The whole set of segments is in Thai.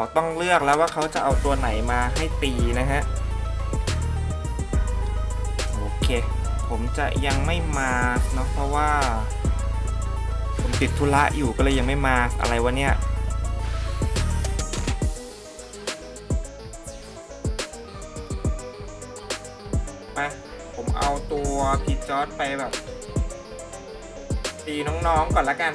เขาต้องเลือกแล้วว่าเขาจะเอาตัวไหนมาให้ตีนะฮะ โอเค ผมจะยังไม่มาเนาะเพราะว่า ผมติดธุระอยู่ก็เลยยังไม่มาอะไรวะเนี่ยไปผมเอาตัวพีจอร์ดไปแบบตีน้องๆก่อนละกัน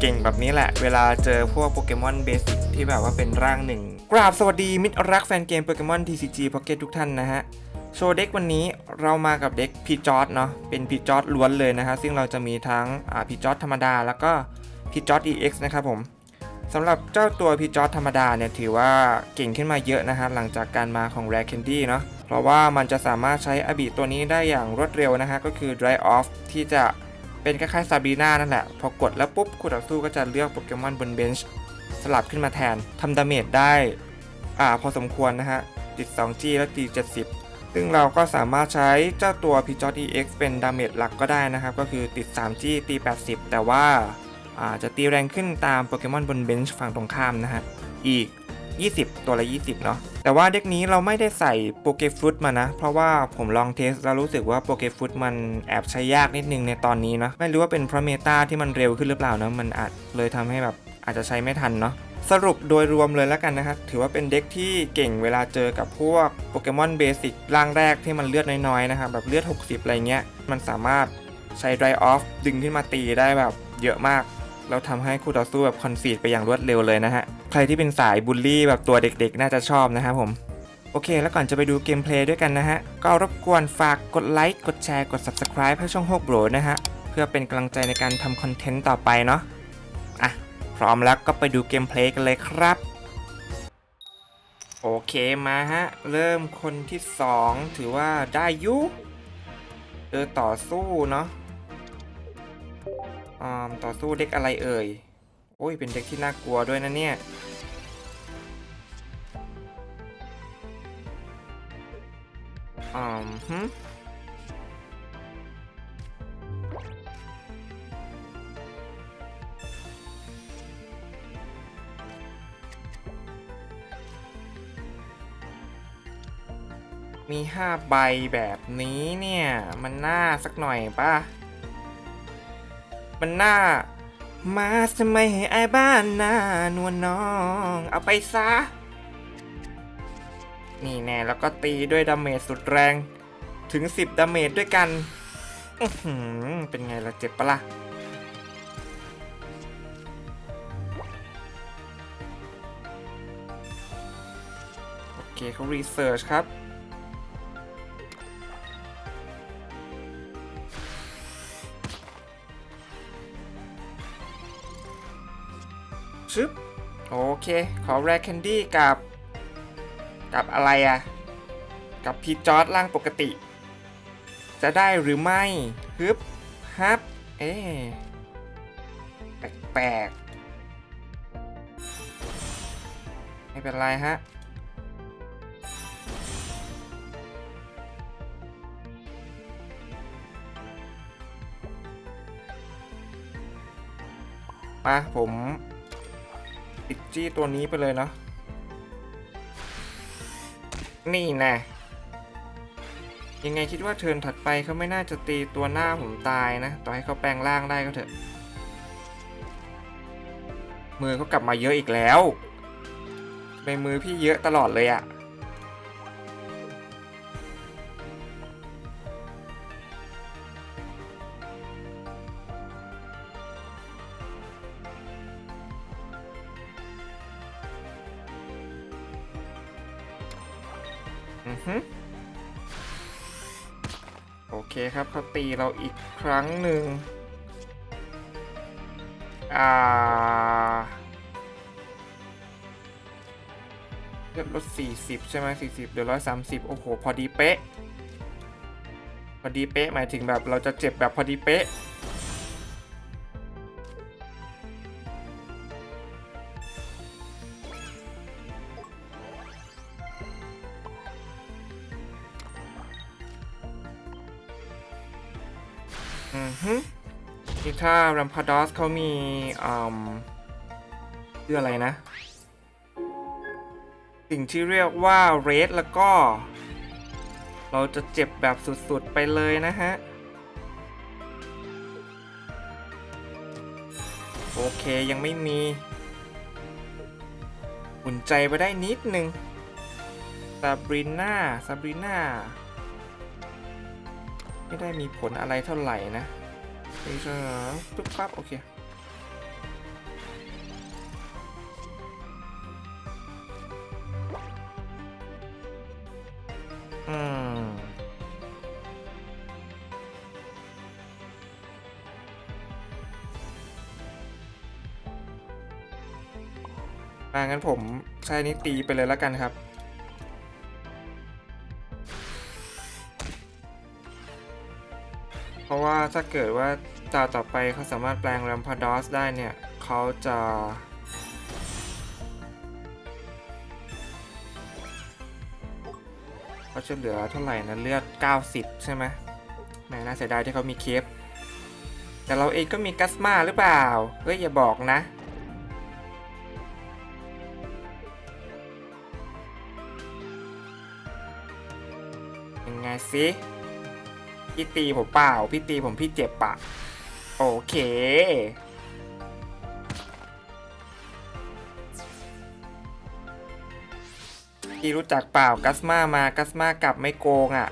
เก่งๆ แบบนี้แหละ เวลาเจอพวกโปเกมอนเบสิกที่แบบว่าเป็นร่างหนึ่ง กราบสวัสดีมิตรรักแฟนเกมโปเกมอน TCG Pocket ทุกท่านนะฮะ โชว์เด็กวันนี้เรามากับเด็กพีจอร์ดเนาะ เป็นพีจอร์ดล้วนเลยนะฮะ ซึ่งเราจะมีทั้งพีจอร์ดธรรมดา แล้วก็พีจอร์ด EX นะครับผมสำหรับเจ้าตัวพีจอร์ธรรมดาเนี่ยถือว่าเก่งขึ้นมาเยอะนะฮะหลังจากการมาของ Rare Candy เนาะ เพราะว่ามันจะสามารถใช้อบิตัวนี้ได้อย่างรวดเร็วนะฮะก็คือ Dry Off ที่จะ เป็นคล้ายๆซาบีนานั่นแหละ พอกดแล้วปุ๊บคู่ต่อสู้ก็จะเลือกโปเกมอนบนเบนช์สลับขึ้นมาแทนทำดาเมจได้อ่าพอสมควรนะฮะ ติด 2G แล้วตี 70 ซึ่งเราก็สามารถใช้เจ้าตัว p j o t EX เป็นดาเมจหลักก็ได้นะครับ ก็คือติด 3G ตี 80 แต่ว่าอาจะตีแรงขึ้นตามโปเกมอนบนเบนช์ฝั่งตรงข้ามนะฮะ อีก 20 ตัวละ 20 เนาะแต่ว่าเด็กนี้เราไม่ได้ใส่โปเกฟรุตมานะ เพราะว่าผมลองเทสแล้วรู้สึกว่าโปเกฟรุตมันแอบใช้ยากนิดนึงในตอนนี้เนาะไม่รู้ว่าเป็นเพราะเมตาที่มันเร็วขึ้นหรือเปล่านะมันอาจเลยทำให้แบบอาจจะใช้ไม่ทันเนาะสรุปโดยรวมเลยแล้วกันนะครับ ถือว่าเป็นเด็กที่เก่งเวลาเจอกับพวกโปเกมอนเบสิกร่างแรกที่มันเลือดน้อยๆนะครับแบบเลือด 60 อะไรเงี้ย มันสามารถใช้ dry off ดึงขึ้นมาตีได้แบบเยอะมาก แล้วทำให้คู่ต่อสู้แบบคอนฟีดไปอย่างรวดเร็วเลยนะฮะ ใครที่เป็นสายบูลลี่แบบตัวเด็กๆ น่าจะชอบนะครับผมโอเค แล้วก่อนจะไปดูเกมเพลย์ด้วยกันนะฮะ ก็รบกวนฝากกดไลค์ กดแชร์ กด Subscribe ให้ช่อง6 b r o นะฮะ เพื่อเป็นกำลังใจในการทำคอนเทนต์ต่อไปเนาะ อะ พร้อมแล้วก็ไปดูเกมเพลย์กันเลยครับ โอเคมาฮะ เริ่มคนที่ 2 ถือว่าได้ยุเจอต่อสู้เนาะ ต่อสู้เด็กอะไรเอ่ย โอ้ย เป็นเด็กที่น่ากลัวด้วยนะเนี่ยอ่าฮึมีห้าใบแบบนี้เนี่ย มันน่าสักหน่อยป่ะ มันน่ามาทำไมให้อายบ้านหน้านวลน้อง เอาไปซะ นี่แน่แล้วก็ตีด้วยดาเมจสุดแรง ถึง 10 ดาเมจด้วยกันอืเป็นไงล่ะเจ็บปะล่ะโอเคเขารีเสิร์ชครับ ชึบโอเค ขอแรคแคนดี้กับ กับอะไรอะกับพีจอร์ดร่างปกติ จะได้หรือไม่ฮึบฮับ เอ๊แปลกๆไม่เป็นไรฮะมาผม ปิดจี้ตัวนี้ไปเลยเนาะนี่นะยังไงคิดว่าเทิร์นถัดไปเขาไม่น่าจะตีตัวหน้าผมตายนะ ต่อให้เขาแปลงร่างได้ก็เถอะ มือเขากลับมาเยอะอีกแล้วทำไมมือพี่เยอะตลอดเลยอะ อือฮึโอเคครับเขาตีเราอีกครั้งหนึ่งอ่าเลือดลด40 ใช่ไหม40เหลือ130 โอ้โห พอดีเป๊ะ พอดีเป๊ะ หมายถึงแบบเราจะเจ็บแบบพอดีเป๊ะือฮึนี่ถ้า r a m p a d o s เขามีอืมชื่ออะไรนะ สิ่งที่เรียกว่า Red แล้วก็ เราจะเจ็บแบบสุดๆไปเลยนะฮะ โอเคยังไม่มีอุ่นใจไปได้นิดนึงซาบรีน่าซาบรีน่า ไม่ได้มีผลอะไรเท่าไหร่นะนี่เออปุ๊บปั๊บโอเคอืมอ่างั้นผมใช้นี้ตีไปเลยแล้วกันครับ ถ้าเกิดว่าตาต่อไปเขาสามารถแปลงแรมพาดอสได้เนี่ยเขาจะเขาจะเหลือเท่าไหร่นะเลือด 90 ใช่ไหมแหมน่าเสียดายที่เขามีเคฟแต่เราเองก็มีกัสมาหรือเปล่า เฮ้ย อย่าบอกนะ ยังไงสิ พี่ตีผมเปล่า พี่ตีผมพี่เจ็บปะ โอเค พี่รู้จักเปล่ากัสมามากัสมากลับไม่โกงอะ่ะ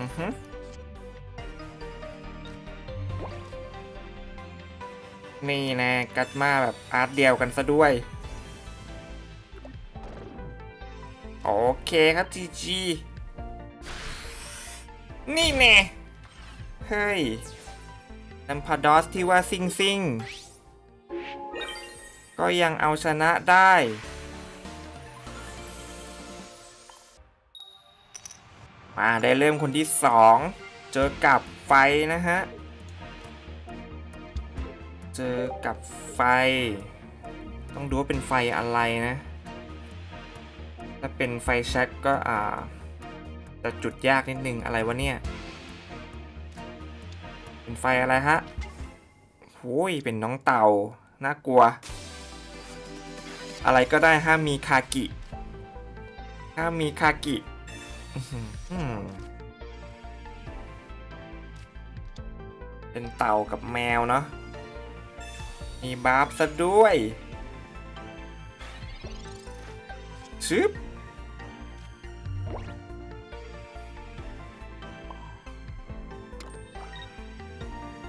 อือฮึนี่นะกัสมาแบบอาร์ตเดียวกันซะด้วย คครับจีจีนี่แน่เฮ้ยนัมพาดอสที่ว่าซิงซิงก็ยังเอาชนะได้ มาได้เริ่มคนที่สองเจอกับไฟนะฮะ เจอกับไฟ ต้องดูว่าเป็นไฟอะไรนะ ถ้าเป็นไฟแช็กก็อ่าจะจุดยากนิดนึงอะไรวะเนี่ย เป็นไฟอะไรฮะโอ้ยเป็นน้องเต่า น่ากลัว อะไรก็ได้ห้ามมีคากิ ห้ามมีคากิเป็นเต่ากับแมวเนาะ มีบาร์บซะด้วยชึบ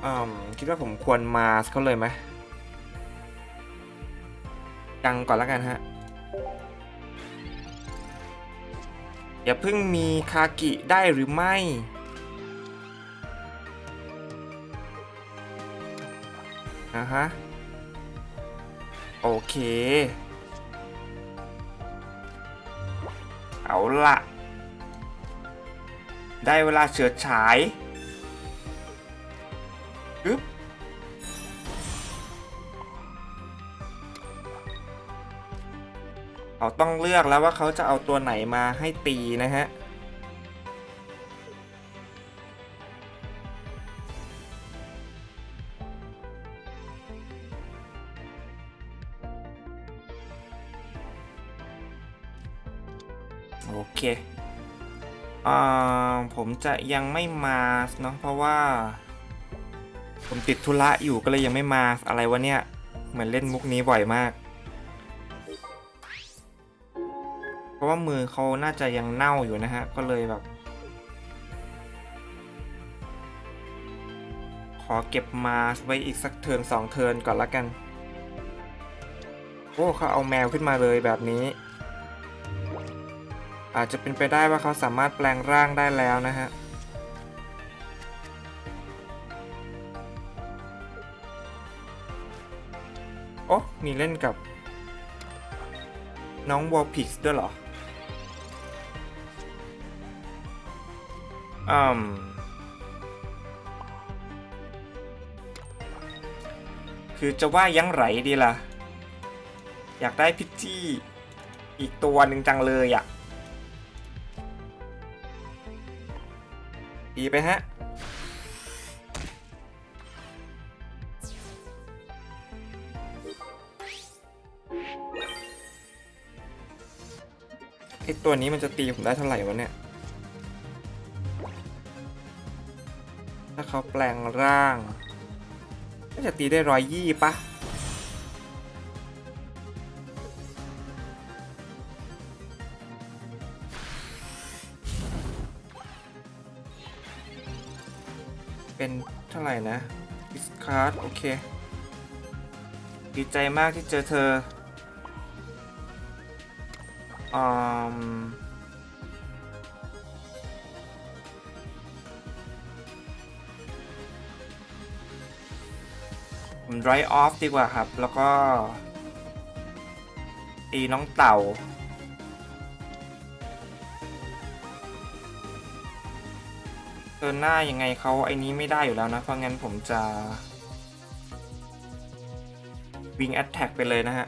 อืมคิดว่าผมควรมาสเขาเลยไหมกังก่อนแล้วกันฮะ อย่าเพิ่งมีคากิได้หรือไม่อะฮะ โอเค เอาละได้เวลาเฉิดฉายึบเขาต้องเลือกแล้วว่าเขาจะเอาตัวไหนมาให้ตีนะฮะ โอเค อ่า ผมจะยังไม่มาเนาะเพราะว่า ผมติดธุระอยู่ก็เลยยังไม่มาอะไรวะเนี่ย เหมือนเล่นมุกนี้บ่อยมาก เพราะว่ามือเขาน่าจะยังเน่าอยู่นะฮะ ก็เลยแบบ ขอเก็บมาไว้อีกสักเทิร์นสองเทิร์นก่อนละกัน โอ้เขาเอาแมวขึ้นมาเลยแบบนี้ อาจจะเป็นไปได้ว่าเขาสามารถแปลงร่างได้แล้วนะฮะ มีเล่นกับ น้องวอลพิกด้วยเหรออืมคือจะว่ายังไรดีล่ะ อยากได้พิจี้อีกตัวหนึ่งจังเลยอะ่ะตีไปฮะ ตัวนี้มันจะตีผมได้เท่าไหร่วะเนี่ย ถ้าเขาแปลงร่างก็จะตีได้ร้อยยี่ปะเป็นเท่าไหร่นะดิสคาร์ดโอเค ดีใจมากที่เจอเธอ อืมผม dry off ดีกว่าครับ แล้วก็ ตีน้องเต่าเดินหน้ายังไงเขาไอ้นี้ไม่ได้อยู่แล้วนะ เพราะงั้นผมจะวิงแอ t แทกไปเลยนะฮะ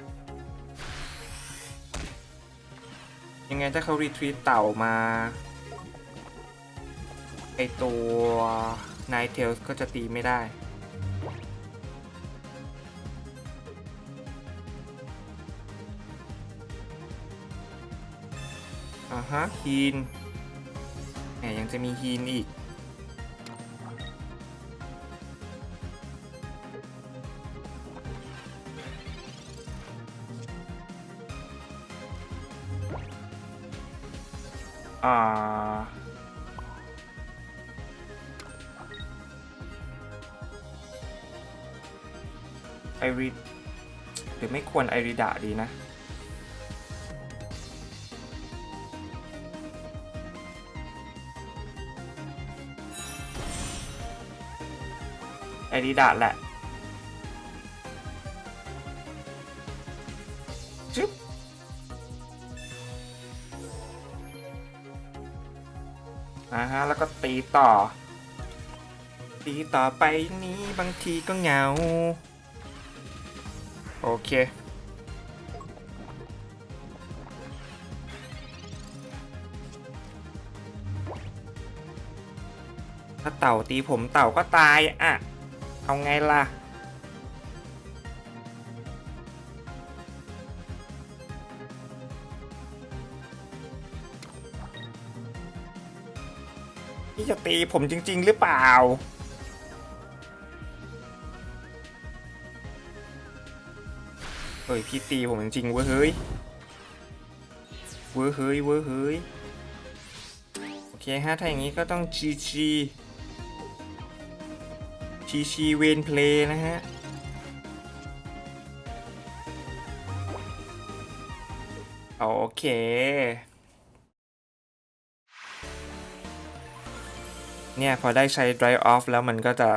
ไงถ้าเขารีทรีตเต่ามา ไอตัวนายเทลก็จะตีไม่ได้อ่าฮะฮีนแหมยังจะมีฮีนอีก ริดหรือไม่ควรไอริดะดีนะ ไอริดะแหละจึ๊บอ่าฮะ แล้วก็ตีต่อ ตีต่อไปนี้บางทีก็เหงา โอเคถ้าเต่าตีผมเต่าก็ตายอะ เอาไงล่ะพี่จะตีผมจริง ๆ หรือเปล่า เฮ้ยพี่ตีผมจริงๆเว้ยเฮ้ยเว้ยเฮ้ยเว้ยเฮ้ยโอเคฮะถ้าอย่างนี้ก็ต้อง GG GG เวนเพลย์นะฮะโอเคเนี่ยพอได้ใช้ dry off แล้วมันก็จะ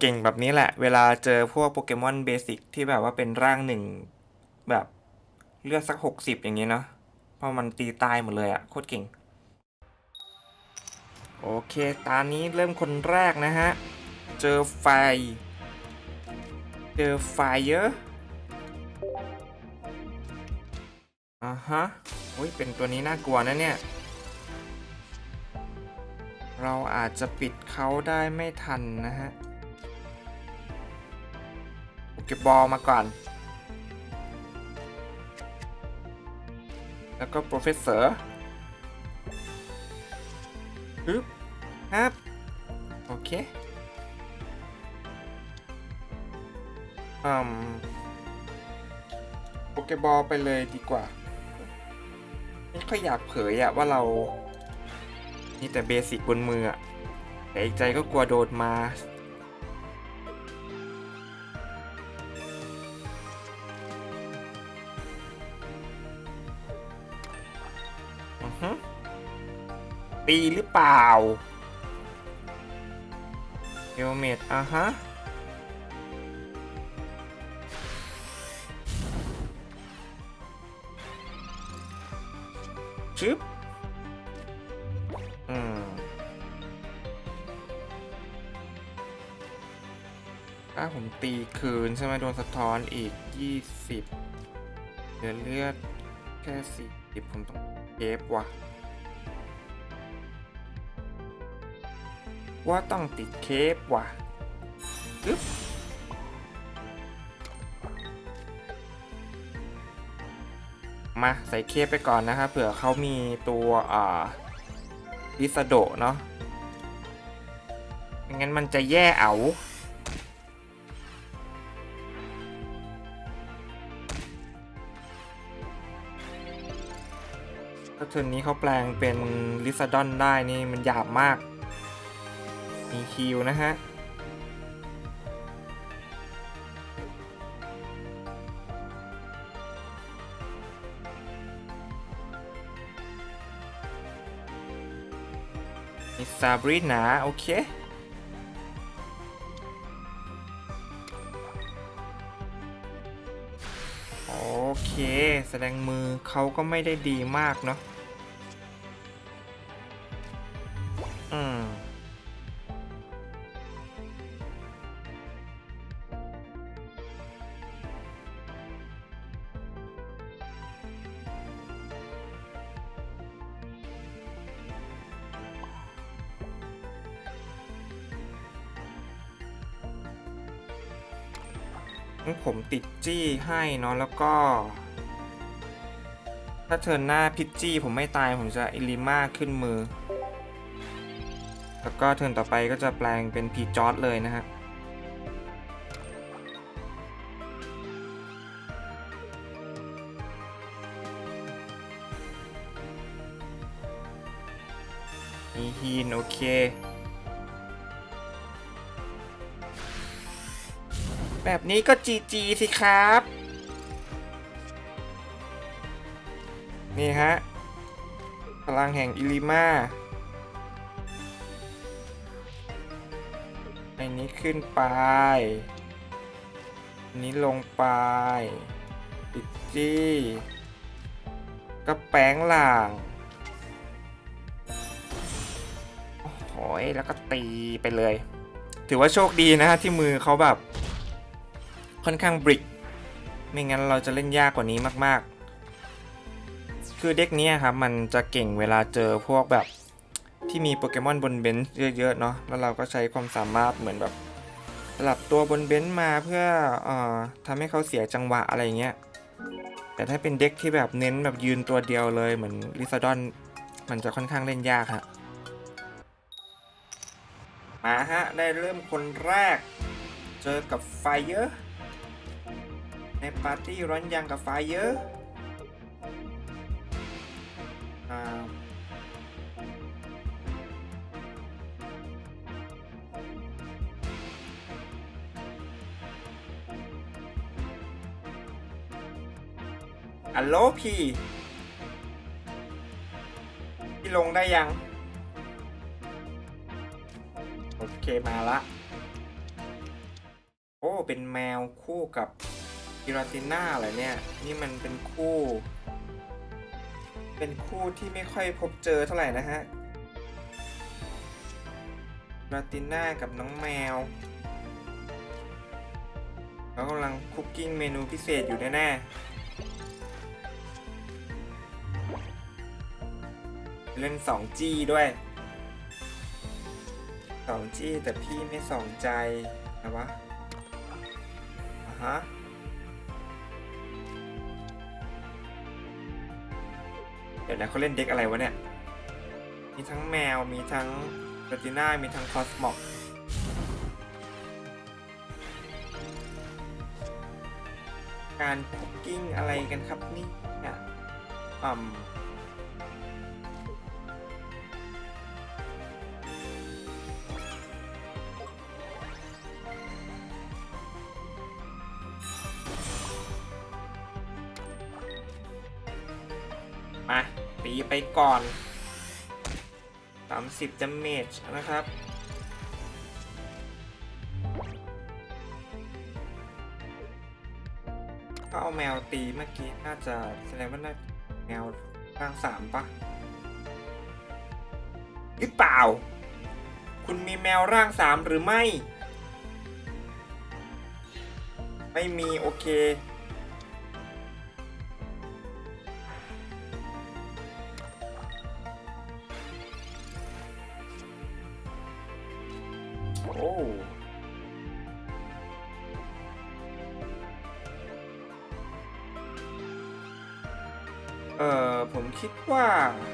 เก่งๆ แบบนี้แหละ เวลาเจอพวกโปเกมอนเบสิกที่แบบว่าเป็นร่างหนึ่งแบบเลือดสัก60อย่างนี้เนาะเพราะมันตีตายหมดเลยอะโคตรเก่ง โอเค ตานี้เริ่มคนแรกนะฮะ เจอไฟ เจอไฟเยอะอ่าฮะโอ้ยเป็นตัวนี้น่ากลัวนะเนี่ย เราอาจจะปิดเขาได้ไม่ทันนะฮะ เก็บบอลมาก่อน แล้วก็โปรเฟสเซอร์ฮึบครับ โอเคอืมโปเกบอลไปเลยดีกว่า ไม่ค่อยอยากเผยอะว่าเรา นี่แต่เบสิกบนมืออะแต่อีกใจก็กลัวโดนมา ตีหรือเปล่าเอลเมดอะฮะชึบอืมถ้าผมตีคืน ใช่ไหมโดนสะท้อนอีก 20เหลือเลือดแค่40ผมต้องเทปว่ะ ว่าต้องติดเคปว่ะอึ๊บมาใส่เคปไปก่อนนะครับเผื่อเขามีตัวอ่าลิซโดเนาะงั้นมันจะแย่เอาถ้าเทิร์นนี้เขาแปลงเป็นลิซาดอนได้นี่มันหยาบมาก มีคิวนะฮะมีซาบรีนาโอเคโอเค แสดงมือเขาก็ไม่ได้ดีมากเนาะ จี้ให้เนาะแล้วก็ ถ้าเทินหน้าพิจี้ผมไม่ตายผมจะอิลิมาขึ้นมือ แล้วก็เทินต่อไปก็จะแปลงเป็นพีจอดเลยนะฮะมีฮีนโอเค แบบนี้ก็จีจีสิครับ นี่ฮะ พลังแห่งอิลิมาอันนี้ขึ้นไปอันนี้ลงไปปิดจี้ก็แปลงหล่าง โอ้ยแล้วก็ตีไปเลย ถือว่าโชคดีนะฮะที่มือเขาแบบ ค่อนข้างบริกไม่งั้นเราจะเล่นยากกว่านี้มากๆ คือเด็กนี้ครับมันจะเก่งเวลาเจอพวกแบบที่มีโปเกมอนบนเบนช์เยอะๆเนาะแล้วเราก็ใช้ความสามารถเหมือนแบบสลับตัวบนเบนช์มาเพื่ออทำให้เขาเสียจังหวะอะไรเงี้ยแต่ถ้าเป็นเด็กที่แบบเน้นแบบยืนตัวเดียวเลยเหมือนลิซาดอนมันจะค่อนข้างเล่นยากฮะมาฮะ ได้เริ่มคนแรก เจอกับไฟเยอร์ ในปาร์ตี้ร้อนยังกับไฟเยอร์อ่าอัลโหลพี่พี่ลงได้ยัง โอเคมาละ โอ้ เป็นแมวคู่กับ กิราติน่าเหรเนี่ย นี่มันเป็นคู่ เป็นคู่ที่ไม่ค่อยพบเจอเท่าไหร่นะฮะกิราติน่ากับน้องแมวเขากำลังคุกกิ้งเมนูพิเศษอยู่แน่ๆ เล่น 2G ด้วย 2G แต่พี่ไม่สองใจนะวะอะฮะ เดี๋ยวนะเขาเล่นเด็กอะไรวะเนี่ย มีทั้งแมว มีทั้งเ e ติน่า มีทั้งคอสมอกการคุกกิ้งอะไรกันครับนี่เนี่ยอืมีไปก่อน 30 damage นะครับ ก็เอาแมวตีเมื่อกี้ น่าจะแสดงว่าน่าแมวร่างสามปะหรือเปล่า คุณมีแมวร่างสามหรือไม่ ไม่มี โอเค โอ้เออผมคิดว่ามา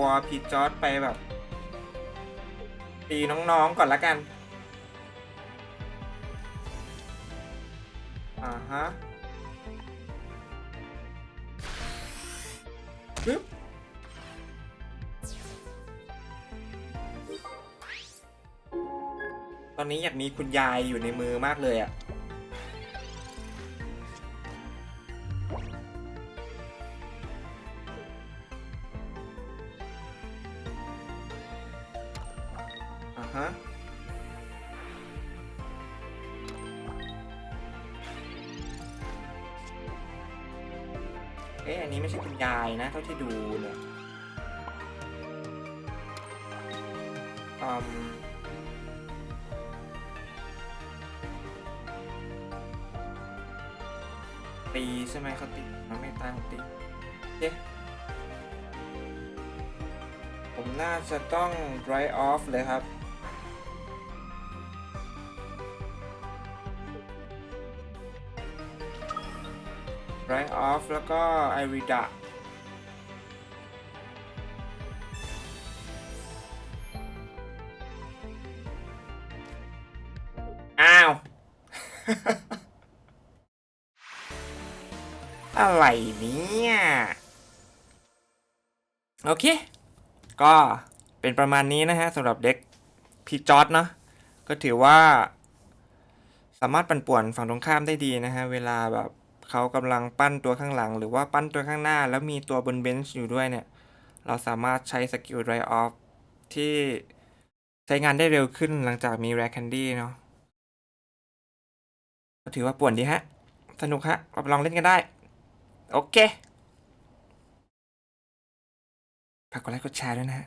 ตัวพีจอร์ดไปแบบตีน้องๆก่อนละกัน อ่าฮะปึ๊บตอนนี้อยากมีคุณยายอยู่ในมือมากเลยอะ่ะ ตีใช่ไหมเขาตีมันไม่ตั้งตีเอ๊ะผมน่าจะต้อง dry off เลยครับ dry off แล้วก็ irida อ้ เนี่ย โอเค ก็เป็นประมาณนี้นะฮะสำหรับเด็กพีจอดเนาะก็ถือว่า สามารถปั่นป่วนฝั่งตรงข้ามได้ดีนะฮะ เวลาแบบเขากำลังปั้นตัวข้างหลัง หรือว่าปั้นตัวข้างหน้า แล้วมีตัวบนเบนช์อยู่ด้วยเนี่ย เราสามารถใช้สกิล dry off ที่ใช้งานได้เร็วขึ้นหลังจากมี rare candy เนาะก็ถือว่าป่วนดีฮะ สนุกฮะเราไปลองเล่นกันได้ โอเคฝากกดไลค์กดแชร์ด้วยนะฮะ